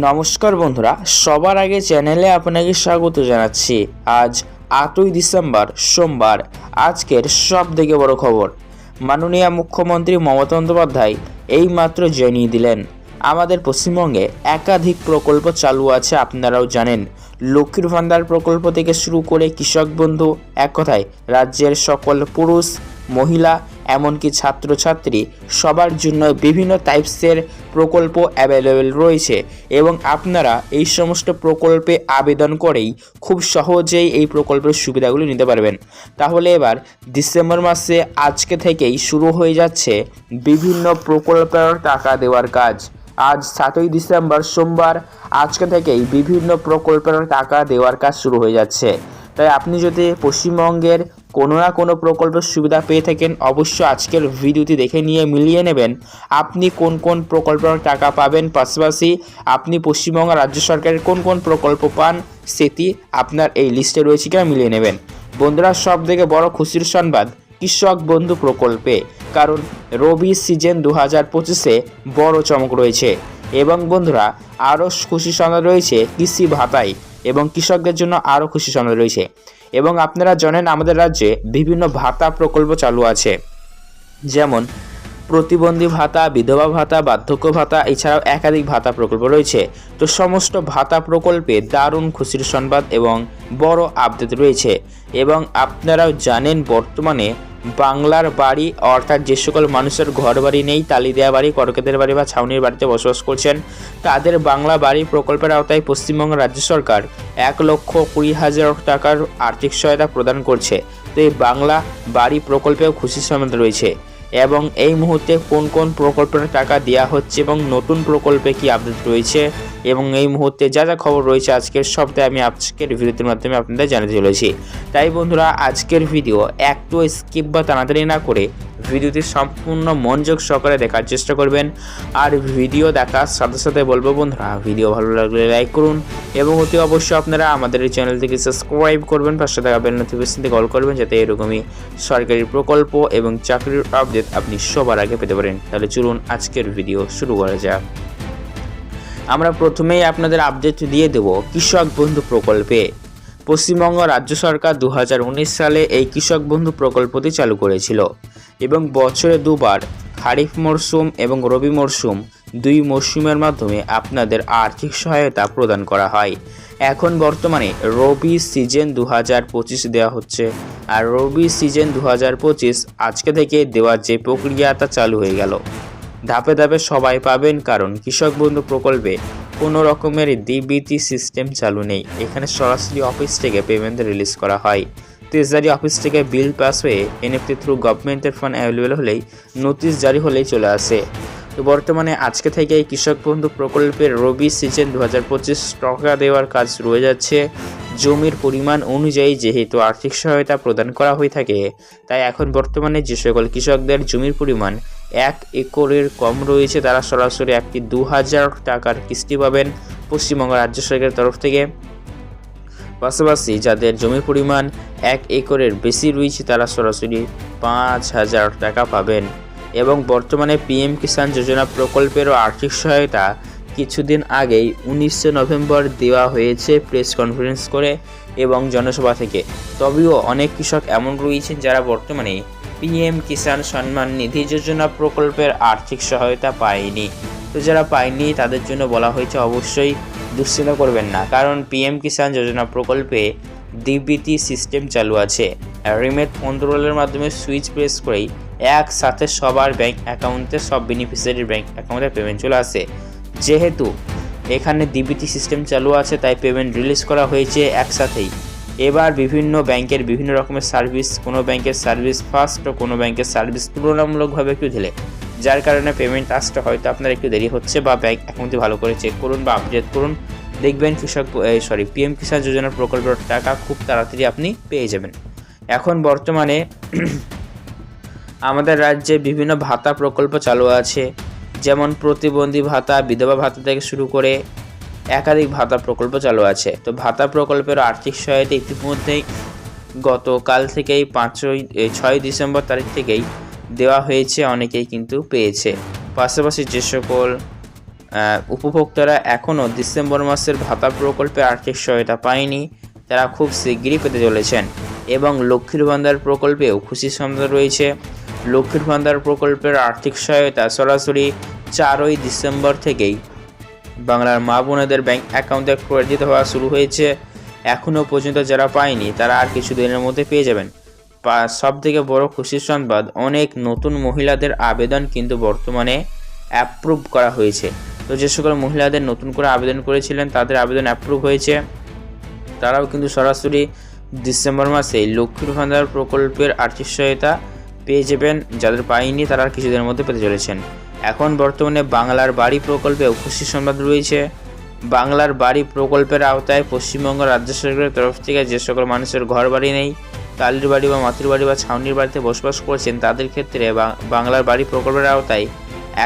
নমস্কার বন্ধুরা, সবার আগে চ্যানেলে আপনাকে স্বাগত জানাচ্ছি। আজ আটই ডিসেম্বর, সোমবার, আজকের সব থেকে বড় খবর। মাননীয় মুখ্যমন্ত্রী মমতা বন্দ্যোপাধ্যায় এইমাত্র জানিয়ে দিলেন, আমাদের পশ্চিমবঙ্গে একাধিক প্রকল্প চালু আছে, আপনারাও জানেন। লক্ষ্মীর ভান্ডার প্রকল্প থেকে শুরু করে কৃষক বন্ধু এক কথায় রাজ্যের সকল পুরুষ মহিলা, এমনকি ছাত্রছাত্রী, সবার জন্য বিভিন্ন টাইপসের প্রকল্প অ্যাভেলেবেল রয়েছে এবং আপনারা এই সমস্ত প্রকল্পে আবেদন করেই খুব সহজেই এই প্রকল্পের সুবিধাগুলি নিতে পারবেন। তাহলে এবার ডিসেম্বর মাসে আজকে থেকেই শুরু হয়ে যাচ্ছে বিভিন্ন প্রকল্পের টাকা দেওয়ার কাজ। আজ সাতই ডিসেম্বর, সোমবার আজকে থেকেই বিভিন্ন প্রকল্পের টাকা দেওয়ার কাজ শুরু হয়ে যাচ্ছে। তাই আপনি যদি পশ্চিমবঙ্গের কোনো না কোনো প্রকল্পের সুবিধা পেয়ে থাকেন, অবশ্যই আজকের ভিডিওটি দেখে নিয়ে মিলিয়ে নেবেন। আপনি কোন কোন প্রকল্পের টাকা পাবেন? পাশাপাশি আপনি পশ্চিমবঙ্গ রাজ্য সরকারের কোন কোন প্রকল্প পান? সেটি আপনার এই লিস্টে রয়েছে কিনা মিলিয়ে নেবেন। বন্ধুরা সব থেকে বড় খুশির সংবাদ, কৃষক বন্ধু প্রকল্পে, কারণ রবি সিজন দু হাজার পঁচিশে বড় চমক রয়েছে। এবং বন্ধুরা, আরও খুশি সংবাদ রয়েছে কৃষি ভাতায়, এবং কৃষকদের জন্য আরও খুশি সংবাদ রয়েছে। এবং আপনারা জানেন আমাদের রাজ্যে বিভিন্ন ভাতা প্রকল্প চালু আছে। যেমন প্রতিবন্ধী ভাতা, বিধবা ভাতা, বার্ধক্য ভাতা, এছাড়াও একাধিক ভাতা প্রকল্প রয়েছে। তো সমস্ত ভাতা প্রকল্পে দারুণ খুশির সংবাদ এবং বড় আপডেট রয়েছে। এবং আপনারাও জানেন বর্তমানে বাংলার বাড়ি, অর্থাৎ যে সকল মানুষের ঘর বাড়ি নেই, তালি বাড়ি, করকেদের বাড়ি বা ছাউনির বাড়িতে বসবাস করছেন, তাদের বাংলা বাড়ি প্রকল্পের আওতায় পশ্চিমবঙ্গ রাজ্য সরকার। এক লক্ষ কুড়ি হাজার টাকার আর্থিক সহায়তা প্রদান করছে। তো এই বাংলা বাড়ি প্রকল্পেও খুশির সংবাদ রয়েছে। এবং এই মুহূর্তে কোন কোন প্রকল্পের টাকা দেওয়া হচ্ছে এবং নতুন প্রকল্পে কি আপডেট রয়েছে এবং এই মুহূর্তে যা যা খবর রয়েছে আজকের সপ্তাহে আমি আজকের ভিডিওর মাধ্যমে আপনাদের জানাতে চলেছি তাই বন্ধুরা, আজকের ভিডিও একটু স্কিপ বা তাড়াতাড়ি না করে ভিডিওটি সম্পূর্ণ মনোযোগ সহকারে দেখার চেষ্টা করবেন। আর ভিডিও দেখার সাথে সাথে বলব বন্ধুরা, ভিডিও ভালো লাগলে লাইক করুন এবং অতি অবশ্যই আপনারা আমাদের এই চ্যানেলটিকে সাবস্ক্রাইব করবেন, পাশে থাকা বেল নোটিফিকেশনটি কল করবেন যাতে এরকমই সরকারি প্রকল্প এবং চাকরির আপডেট আপনি সবার আগে পেতে পারেন। তাহলে চলুন আজকের ভিডিও শুরু করা যাক। আমরা প্রথমেই আপনাদের আপডেট দিয়ে দেব কৃষক বন্ধু প্রকল্পে। পশ্চিমবঙ্গ রাজ্য সরকার দু হাজার উনিশ সালে এই কৃষক বন্ধু প্রকল্পটি চালু করেছিল। এবং বছরে দুবার খারিফ মরশুম এবং রবি মরশুম দুই মরশুমের মাধ্যমে আপনাদের আর্থিক সহায়তা প্রদান করা হয়। এখন বর্তমানে রবি সিজন দু হাজার পঁচিশ দেওয়া হচ্ছে। আর রবি সিজন দু হাজার পঁচিশ আজকে থেকে দেওয়ার যে প্রক্রিয়া তা চালু হয়ে গেল। ধাপে ধাপে সবাই পাবেন কারণ কৃষক বন্ধু প্রকল্পে কোনো রকমের ডিবিটি সিস্টেম চালু নেই। এখানে সরাসরি অফিস থেকে পেমেন্ট রিলিজ করা হয়। ট্রেজারি অফিস থেকে বিল পাস হয়ে এনএফটি থ্রু গভর্নমেন্টের ফান্ড অ্যাভেলেবেল হলেই নোটিশ জারি হলেই চলে আসে। তো বর্তমানে আজকে থেকে এই কৃষক বন্ধু প্রকল্পের রবি সিজন দু হাজার পঁচিশ টাকা দেওয়ার কাজ রয়ে যাচ্ছে। জমির পরিমাণ অনুযায়ী যেহেতু আর্থিক সহায়তা প্রদান করা হয়ে থাকে, তাই এখন বর্তমানে যে সকল কৃষকদের জমির পরিমাণ এক একরের কম রয়েছে, তারা সরাসরি একটি দু হাজার টাকার কিস্তি পাবেন পশ্চিমবঙ্গ রাজ্য সরকারের তরফ থেকে। পাশাপাশি যাদের জমি পরিমাণ এক একরের বেশি রয়েছে, তারা সরাসরি পাঁচ হাজার টাকা পাবেন। এবং বর্তমানে পিএম কিষাণ যোজনা প্রকল্পেরও আর্থিক সহায়তা কিছুদিন আগেই উনিশে নভেম্বর দেওয়া হয়েছে প্রেস কনফারেন্স করে এবং জনসভা থেকে। তবেও অনেক কৃষক এমন রয়েছেন যারা বর্তমানে পিএম কিষাণ সম্মান নিধি যোজনা প্রকল্পের আর্থিক সহায়তা পায়নি। তো যারা পায়নি, তাদের জন্য বলা হয়েছে অবশ্যই দুশ্চিন্তা করবেন না। কারণ পিএম কিষাণ যোজনা প্রকল্পে ডিবিটি সিস্টেম চালু আছে। রিমেট কন্ট্রোলের মাধ্যমে সুইচ প্রেস করেই একসাথে সবার ব্যাংক অ্যাকাউন্টে সব বেনিফিশিয়ারির ব্যাংক অ্যাকাউন্টে পেমেন্ট চলে আসে। যেহেতু এখানে ডিবিটি সিস্টেম চালু আছে, তাই পেমেন্ট রিলিজ করা হয়েছে একসাথেই। এবার বিভিন্ন ব্যাংকের বিভিন্ন রকমের সার্ভিস, কোনো ব্যাংকের সার্ভিস ফার্স্ট ও কোনো ব্যাংকের সার্ভিস তুলনামূলকভাবে একটু ঢিলে। যার কারণে পেমেন্ট আসতে হয়তো আপনার একটু দেরি হচ্ছে বা ব্যাংক অ্যাকাউন্টে ভালো করে চেক করুন বা আপডেট করুন। দেখবেন কৃষক সরি পিএম কিষাণ যোজনার প্রকল্পের টাকা খুব তাড়াতাড়ি আপনি পেয়ে যাবেন। এখন বর্তমানে আমাদের রাজ্যে বিভিন্ন ভাতা প্রকল্প চালু আছে। যেমন প্রতিবন্ধী ভাতা, বিধবা ভাতা থেকে শুরু করে একাধিক ভাতা প্রকল্প চালু আছে। তো ভাতা প্রকল্পের আর্থিক সহায়তা ইতিমধ্যেই গতকাল থেকেই পাঁচই ছয় ডিসেম্বর তারিখ থেকেই দেওয়া হয়েছে, অনেকেই কিন্তু পেয়েছে। পাশাপাশি যে সকল উপভোক্তারা এখনও ডিসেম্বর মাসের ভাতা প্রকল্পে আর্থিক সহায়তা পায়নি, তারা খুব শিগগিরই পেতে চলেছেন। এবং লক্ষ্মীর ভান্ডার প্রকল্পেও খুশি সংবাদ রয়েছে। লক্ষ্মীর ভান্ডার প্রকল্পের আর্থিক সহায়তা সরাসরি চারই ডিসেম্বর থেকেই বাংলার মা বোনেদের ব্যাঙ্ক অ্যাকাউন্টে ক্রেডিট হওয়া শুরু হয়েছে। এখনও পর্যন্ত যারা পায়নি, তারা আর কিছু দিনের মধ্যে পেয়ে যাবেন। সব থেকে বড় খুশির সংবাদ, অনেক নতুন মহিলাদের আবেদন কিন্তু বর্তমানে অ্যাপ্রুভ করা হয়েছে। তো যে সকল মহিলাদের নতুন করে আবেদন করেছিলেন, তাদের আবেদন অ্যাপ্রুভ হয়েছে। তারাও কিন্তু সরাসরি ডিসেম্বর মাসে লক্ষ্মীর ভান্ডার প্রকল্পের আর্থিক সহায়তা পেয়ে যাবেন। যাদের পায়নি, তারা কিছুদিনের মধ্যে পেতে চলেছেন। এখন বর্তমানে বাংলার বাড়ি প্রকল্পেও খুশি সংবাদ রয়েছে। বাংলার বাড়ি প্রকল্পের আওতায় পশ্চিমবঙ্গ রাজ্য সরকারের তরফ থেকে যে সকল মানুষের ঘর বাড়ি নেই টালির বাড়ি বা মাতৃ বাড়ি বা ছাউনির বাড়িতে বসবাস করছেন, তাদের ক্ষেত্রে বাংলার বাড়ি প্রকল্পের আওতায়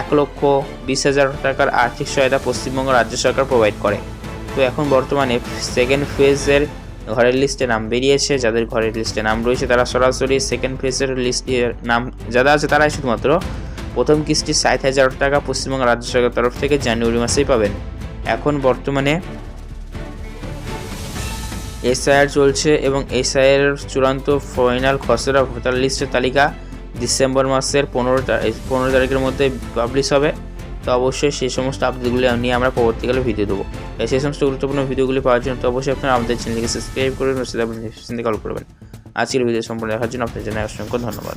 এক লক্ষ বিশ হাজার টাকার আর্থিক সহায়তা পশ্চিমবঙ্গ রাজ্য সরকার প্রোভাইড করে। তো এখন বর্তমানে সেকেন্ড ফেজের ঘরের লিস্টে নাম বেরিয়েছে, যাদের ঘরের লিস্টে নাম রয়েছে তারা সরাসরি সেকেন্ড ফেজের লিস্টে নাম যারা আছে তারাই শুধুমাত্র প্রথম কিস্তি ষাট হাজার টাকা পশ্চিমবঙ্গ রাজ্য সরকারের তরফ থেকে জানুয়ারি মাসেই পাবেন। এখন বর্তমানে এসআইআর চলছে এবং এসআইআর চূড়ান্ত ফাইনাল খসড়া ভোটার লিস্টের তালিকা ডিসেম্বর মাসের পনেরো পনেরো তারিখের মধ্যে পাবলিশ হবে। তো অবশ্যই সেই সমস্ত আপডেটগুলি নিয়ে আমরা পরবর্তীকালে ভিডিও দেবো। তাই সেই সমস্ত গুরুত্বপূর্ণ ভিডিওগুলি পাওয়ার জন্য তো অবশ্যই আপনারা আমাদের চ্যানেলকে সাবস্ক্রাইব করবেন সেটা আপনি কল করবেন। আজকের ভিডিও সম্পূর্ণ দেখার জন্য আপনাদের জানাই অসংখ্য ধন্যবাদ।